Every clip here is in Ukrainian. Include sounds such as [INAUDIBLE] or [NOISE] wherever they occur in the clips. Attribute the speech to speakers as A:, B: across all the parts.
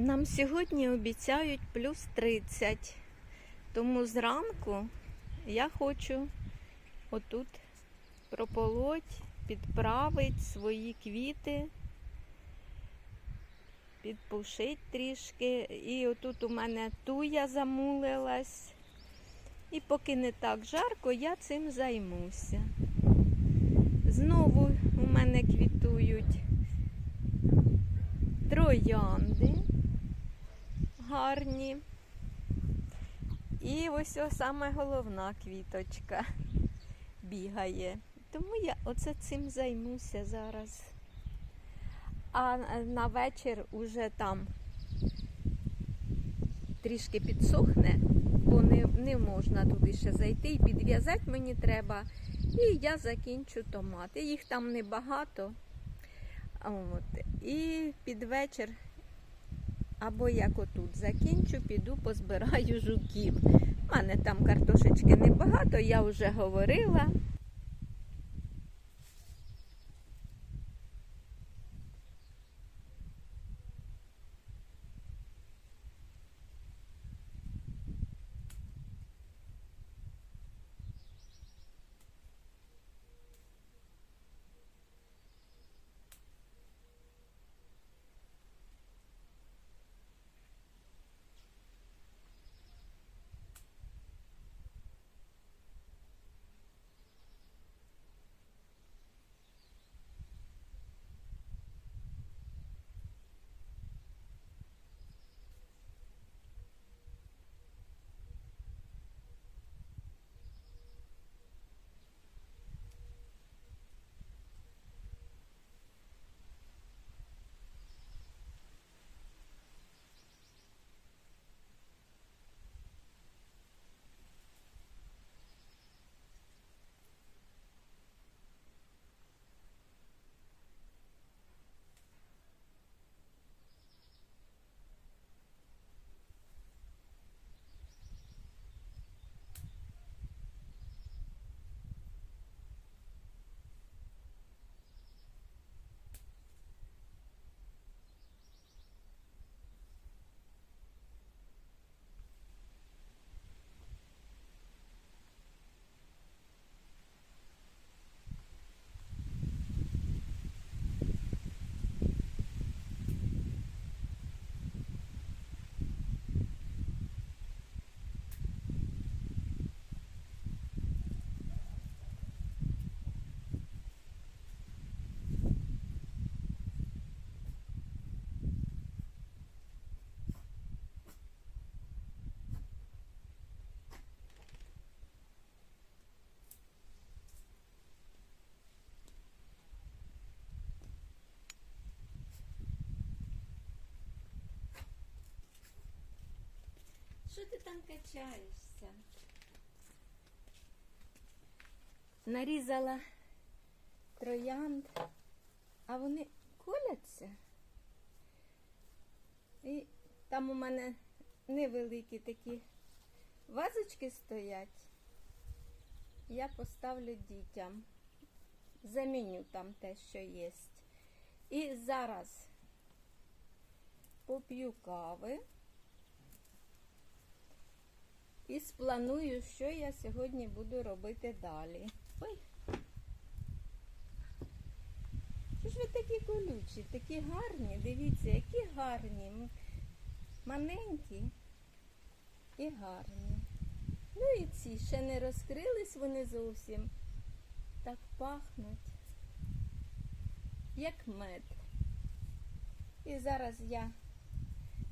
A: Нам сьогодні обіцяють плюс 30. Тому зранку я хочу отут прополоть, підправити свої квіти, підпушити трішки. І отут у мене туя замулилась. І поки не так жарко, я цим займуся. Знову у мене квітують троянди гарні. І ось о саме головна квіточка бігає. Тому я оце цим займуся зараз. А на вечір уже там трішки підсохне, бо не, не можна туди ще зайти і підв'язати мені треба. І я закінчу томати. Їх там небагато. От. І під вечір, або як отут закінчу, піду позбираю жуків. У мене там картошечки небагато, я вже говорила. Там качаєшся? Нарізала троянд, а вони коляться. І там у мене невеликі такі вазочки стоять. Я поставлю дітям. Заміню там те, що є. І зараз поп'ю кави. І спланую, що я сьогодні буду робити далі. Ой. Що ж ви такі колючі, такі гарні, дивіться, які гарні, маленькі і гарні. Ну і ці ще не розкрились вони зовсім. Так пахнуть, як мед. І зараз я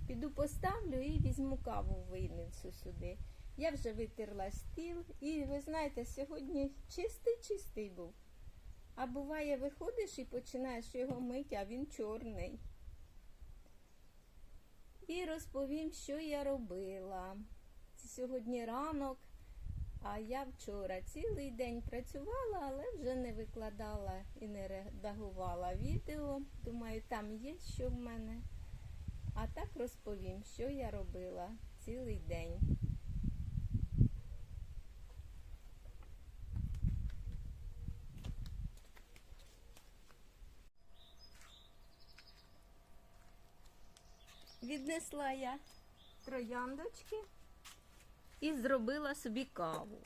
A: піду поставлю і візьму каву винесу сюди. Я вже витерла стіл і ви знаєте, сьогодні чистий-чистий був. А буває, виходиш і починаєш його мити, а він чорний. І розповім, що я робила. Сьогодні ранок, а я вчора цілий день працювала, але вже не викладала і не редагувала відео. Думаю, там є що в мене. А так розповім, що я робила цілий день. Віднесла я трояндочки і зробила собі каву.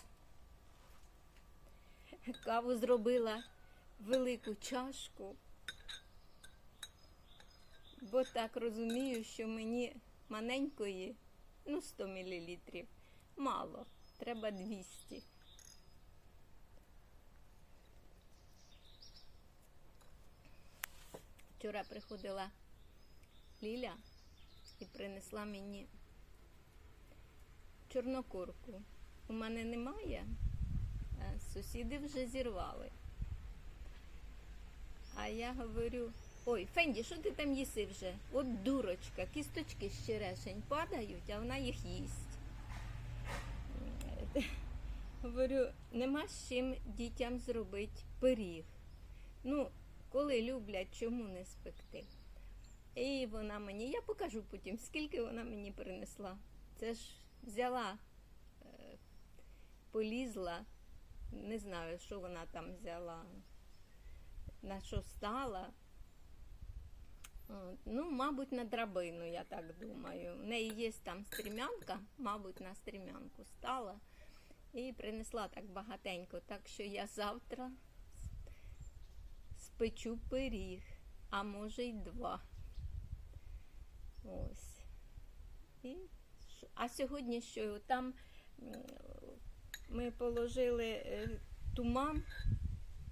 A: Каву зробила велику чашку, бо так розумію, що мені маленької, ну 100 мл, мало, треба 200. Вчора приходила Ліля і принесла мені чорнокурку. У мене немає, а сусіди вже зірвали. А я говорю, ой, Фенді, що ти там їси вже? От дурочка, кісточки з черешень падають, а вона їх їсть. [LAUGHS] Говорю, нема з чим дітям зробити пиріг. Ну, коли люблять, чому не спекти? І вона мені, я покажу потім, скільки вона мені принесла. Це ж взяла, е, полізла, не знаю, що вона там взяла, на що стала. Ну, мабуть, на драбину, я так думаю. В неї є там стрімянка, мабуть, на стрімянку стала і принесла так багатенько. Так що я завтра спечу пиріг, а може й два. Ось. І, а сьогодні що? Там ми положили е, туман,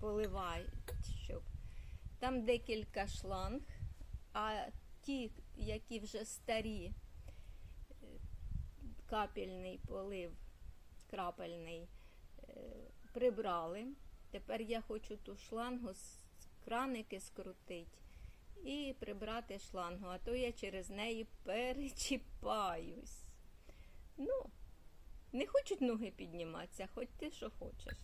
A: поливають, щоб там декілька шланг, а ті, які вже старі, е, капельний полив, крапельний, е, прибрали. Тепер я хочу ту шлангу з краники скрутити і прибрати шлангу, а то я через неї перечіпаюсь. Ну, не хочуть ноги підніматися, хоч ти що хочеш.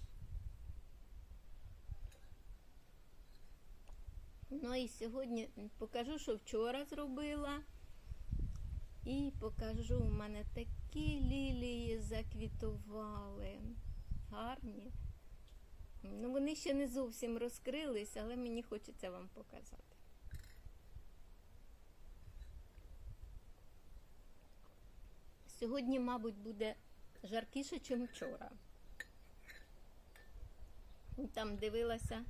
A: Ну і сьогодні покажу, що вчора зробила. І покажу, у мене такі лілії заквітували. Гарні. Ну, вони ще не зовсім розкрились, але мені хочеться вам показати. Сьогодні, мабуть, буде жаркіше, ніж вчора. Там дивилася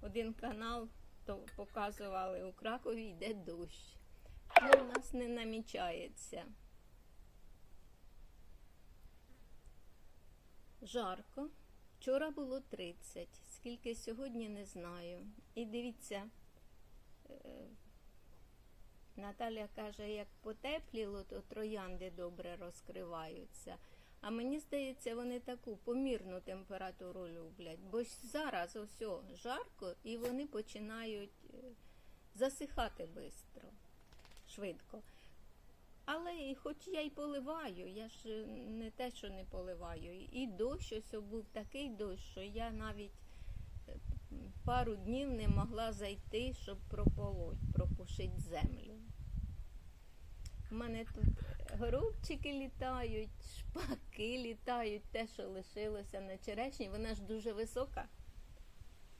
A: один канал, то показували у Кракові йде дощ. Ну, у нас не намічається. Жарко. Вчора було 30, скільки сьогодні не знаю. І дивіться, е, Наталя каже, як потепліло, то троянди добре розкриваються. А мені здається, вони таку помірну температуру люблять. Бо ж зараз ось жарко і вони починають е, засихати швидко, швидко. Але хоч я й поливаю, я ж не те, що не поливаю. І дощ ось був такий дощ, що я навіть е, пару днів не могла зайти, щоб прополоть, пропушити землю. У мене тут горобчики літають, шпаки літають, те, що лишилося на черешні, вона ж дуже висока.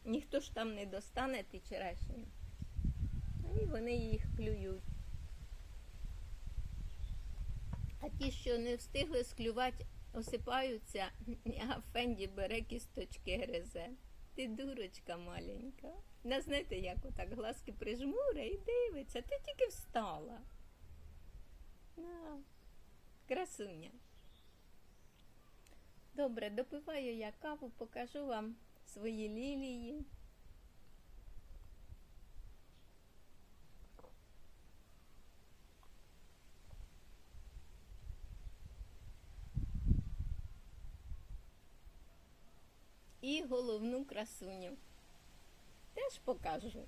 A: Ніхто ж там не достане ті черешні. І вони їх клюють. А ті, що не встигли склювати, осипаються, а Фенді бере кісточки гризе. Ти дурочка маленька. Не знаєте, як отак глазки прижмуре і дивиться, ти тільки встала. На, красуня. Добре, допиваю я каву, покажу вам свої лілії. І головну красуню. Теж покажу.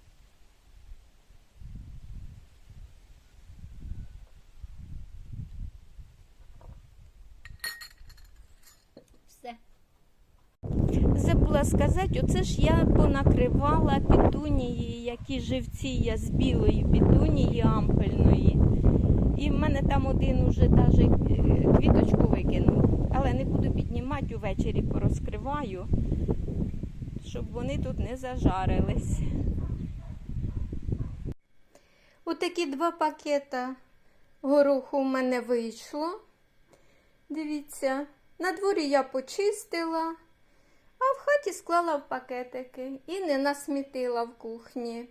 A: Все. Забула сказати, оце ж я понакривала петунії, які живці я з білої петунії ампельної. І в мене там один уже навіть квіточку викинув, але не буду піднімати, увечері порозкриваю, щоб вони тут не зажарились. Отакі два пакета гороху в мене вийшло. Дивіться, на дворі я почистила, а в хаті склала в пакетики і не насмітила в кухні.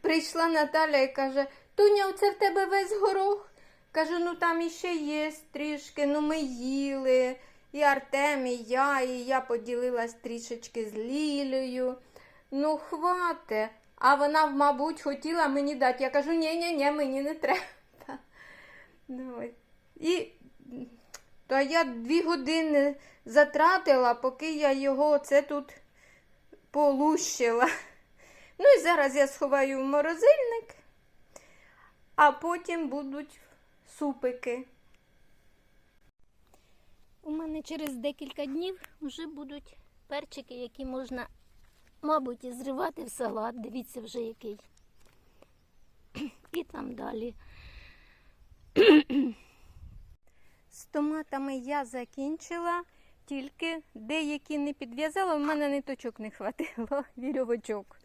A: Прийшла Наталя і каже: Туня, оце в тебе весь горох. Кажу, ну там іще є трішки, ну ми їли. І Артем, і я, і я поділилась трішечки з Лілею. Ну, хвате. А вона, мабуть, хотіла мені дати. Я кажу, ні, ні, ні, мені не треба. Ну. І то я дві години затратила, поки я його оце тут полущила. [LAUGHS] Ну і зараз я сховаю в морозильник, а потім будуть супики.
B: У мене через декілька днів вже будуть перчики, які можна, мабуть, і зривати в салат. Дивіться вже який. [CLEARS THROAT] І там далі. [CLEARS THROAT]
A: З томатами я закінчила, тільки деякі не підв'язала, в мене ниточок не хватило, [LAUGHS] вірьовочок.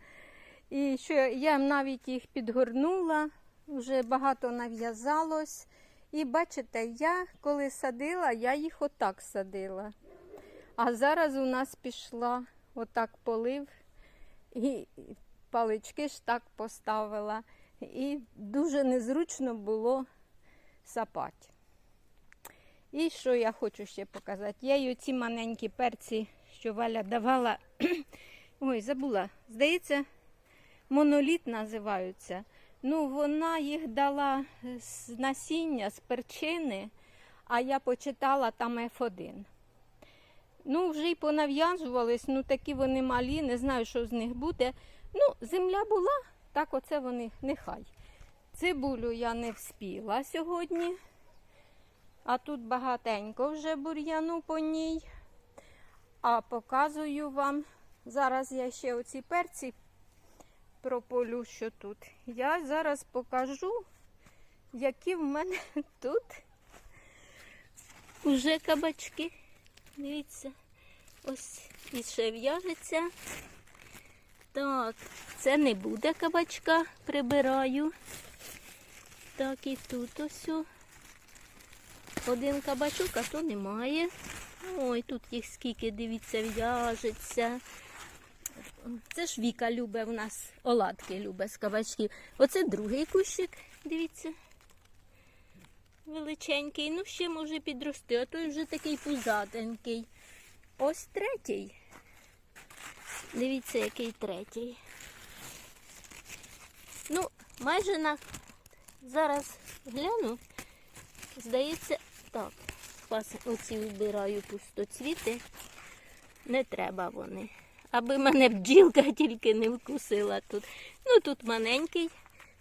A: І що я навіть їх підгорнула, вже багато нав'язалось. І бачите, я коли садила, я їх отак садила. А зараз у нас пішла отак полив, і палички ж так поставила. І дуже незручно було сапати. І що я хочу ще показати? Я й оці маленькі перці, що Валя давала. [CLEARS THROAT] Ой, забула. Здається, моноліт називаються. Ну, вона їх дала з насіння, з перчини, а я почитала там F1. Ну, вже й понав'язувались, ну такі вони малі, не знаю, що з них буде. Ну, земля була, так оце вони нехай. Цибулю я не вспіла сьогодні. А тут багатенько вже бур'яну по ній. А показую вам. Зараз я ще оці перці прополю, що тут. Я зараз покажу, які в мене [LAUGHS] тут
B: Уже кабачки. Дивіться. Ось і ще в'яжеться. Так, це не буде кабачка, прибираю. Так, і тут ось. Один кабачок, а то немає. Ой, тут їх скільки, дивіться, в'яжеться. Це ж Віка любить в нас оладки любить з кабачків. Оце другий кущик, дивіться. Величенький. Ну, ще може підрости, а той вже такий пузатенький. Ось третій. Дивіться, який третій. Ну, майже на зараз гляну. Здається, так. Оці вбираю пустоцвіти. Не треба вони. Аби мене бджілка тільки не вкусила тут. Ну тут маленький.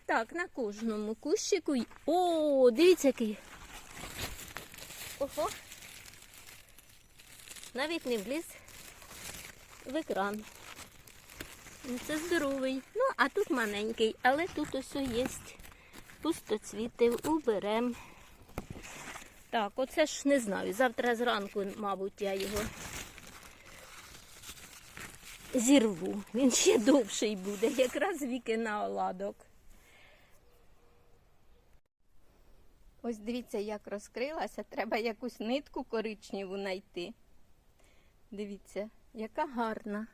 B: Так, на кожному кущику. О, дивіться який. Ого. Навіть не вліз в екран. Ну, Це здоровий. Ну, а тут маленький, але тут ось є пустоцвіти, уберем. Так, оце ж не знаю. Завтра зранку, мабуть, я його зірву. Він ще довший буде, якраз віки на оладок.
A: Ось дивіться, як розкрилася. Треба якусь нитку коричневу знайти. Дивіться, яка гарна.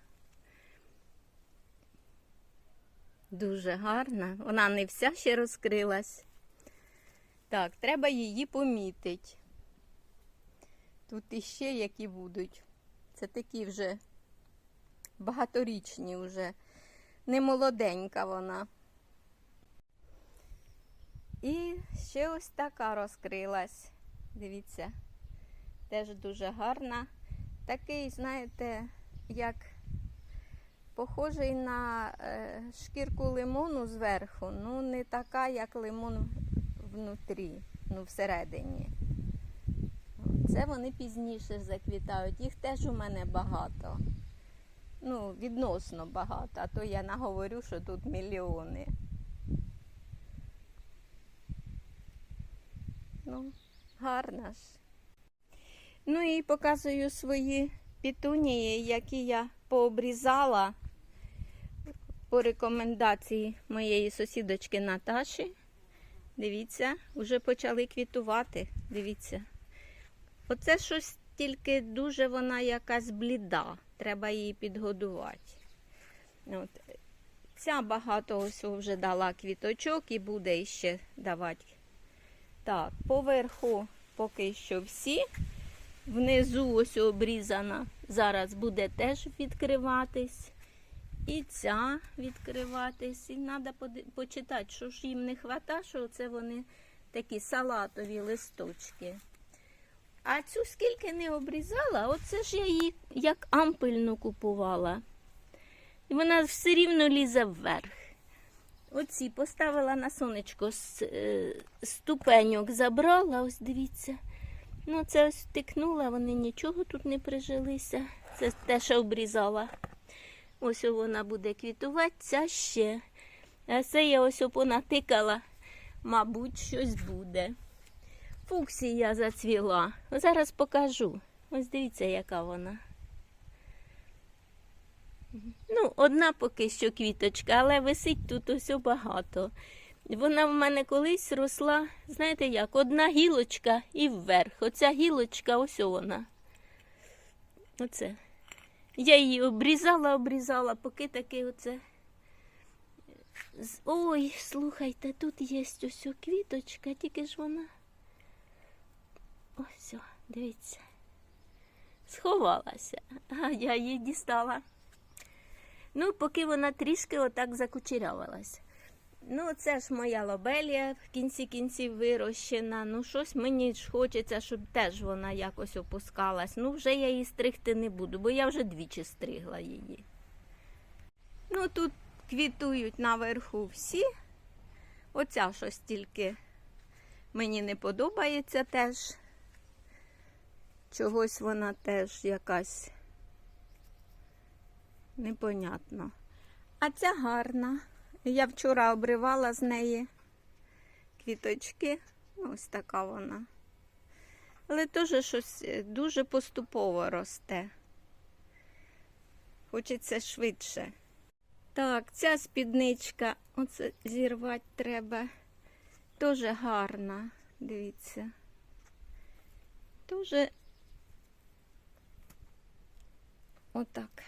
A: Дуже гарна. Вона не вся ще розкрилась. Так, треба її помітити. Тут іще які будуть. Це такі вже багаторічні вже. Не молоденька вона. І ще ось така розкрилась. Дивіться, теж дуже гарна. Такий, знаєте, як похожий на е, шкірку лимону зверху, ну не така, як лимон внутрі, ну всередині. Це вони пізніше заквітають. Їх теж у мене багато. Ну, відносно багато, а то я наговорю, що тут мільйони. Ну, гарна ж. Ну і показую свої пітунії, які я пообрізала по рекомендації моєї сусідочки Наташі. Дивіться, вже почали квітувати. Дивіться. Оце щось тільки дуже вона якась бліда. Треба її підгодувати. От. Ця багато ось вже дала квіточок і буде ще давати. Так, поверху поки що всі. Внизу ось обрізана. Зараз буде теж відкриватись. І ця відкриватись. І треба почитати, що ж їм не вистачає, що це вони такі салатові листочки. А цю скільки не обрізала, оце ж я її як ампельну купувала. І вона все рівно лізе вверх. Оці поставила на сонечко е, ступеньок забрала, ось дивіться. Ну, це ось втикнула, вони нічого тут не прижилися. Це те, що обрізала. Ось вона буде квітувати, ця ще. А це я ось понатикала, мабуть, щось буде. Фуксія зацвіла. Зараз покажу. Ось дивіться, яка вона. Ну, одна поки що квіточка, але висить тут ось багато. Вона в мене колись росла, знаєте як, одна гілочка і вверх. Оця гілочка, ось вона. Оце. Я її обрізала, обрізала, поки таки оце. Ой, слухайте, тут є ось квіточка, тільки ж вона. Ось, дивіться. Сховалася, а я її дістала. Ну, поки вона трішки отак закучерявалась. Ну, це ж моя лобелія в кінці кінців вирощена. Ну, щось мені ж хочеться, щоб теж вона якось опускалась. Ну, вже я її стригти не буду, бо я вже двічі стригла її. Ну, тут квітують наверху всі. Оця щось тільки мені не подобається теж. Чогось вона теж якась непонятно. А ця гарна. Я вчора обривала з неї квіточки. Ось така вона. Але теж щось е, дуже поступово росте. Хочеться швидше. Так, ця спідничка, оце зірвати треба. Теж гарна. Дивіться. Дуже отак.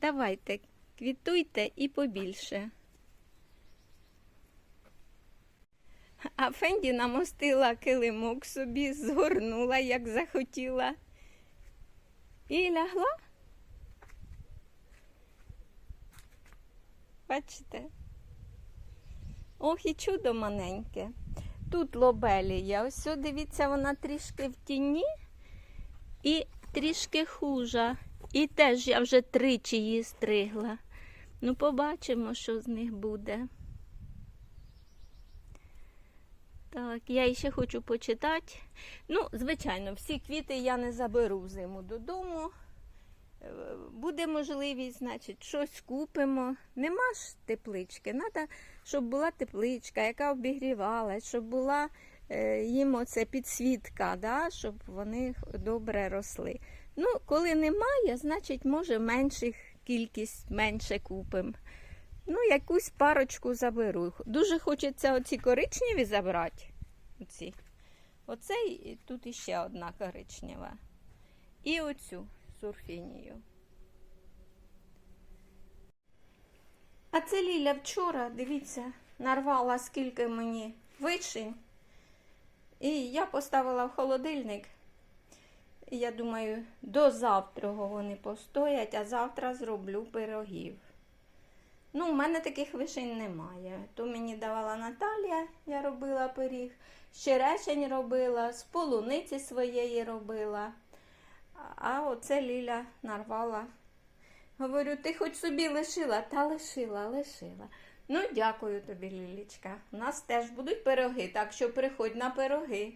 A: Давайте, квітуйте і побільше. А Фенді намостила килимок собі, згорнула, як захотіла. І лягла. Бачите? Ох, і чудо маленьке. Тут лобелія. Ось, дивіться, вона трішки в тіні і трішки хужа. І теж я вже тричі її стригла. Ну, побачимо, що з них буде. Так, я ще хочу почитати. Ну, звичайно, всі квіти я не заберу взиму додому. Е, Буде можливість, значить, щось купимо. Нема ж теплички. Треба, щоб була тепличка, яка обігрівалась, щоб була е, їм оце підсвітка, да, щоб вони добре росли. Ну, коли немає, значить, може менших кількість менше купимо. Ну, якусь парочку заберу. Дуже хочеться оці коричневі забрати. Оці. Оце і тут іще одна коричнева. І оцю сурфінію. А це Ліля вчора, дивіться, нарвала скільки мені вишень. І я поставила в холодильник. Я думаю, до завтра вони постоять, а завтра зроблю пирогів. Ну, у мене таких вишень немає. То мені давала Наталія, я робила пиріг, з черешень робила, з полуниці своєї робила. А оце Ліля нарвала. Говорю, ти хоч собі лишила, та лишила, лишила. Ну, дякую тобі, Лілічка. У нас теж будуть пироги, так що приходь на пироги.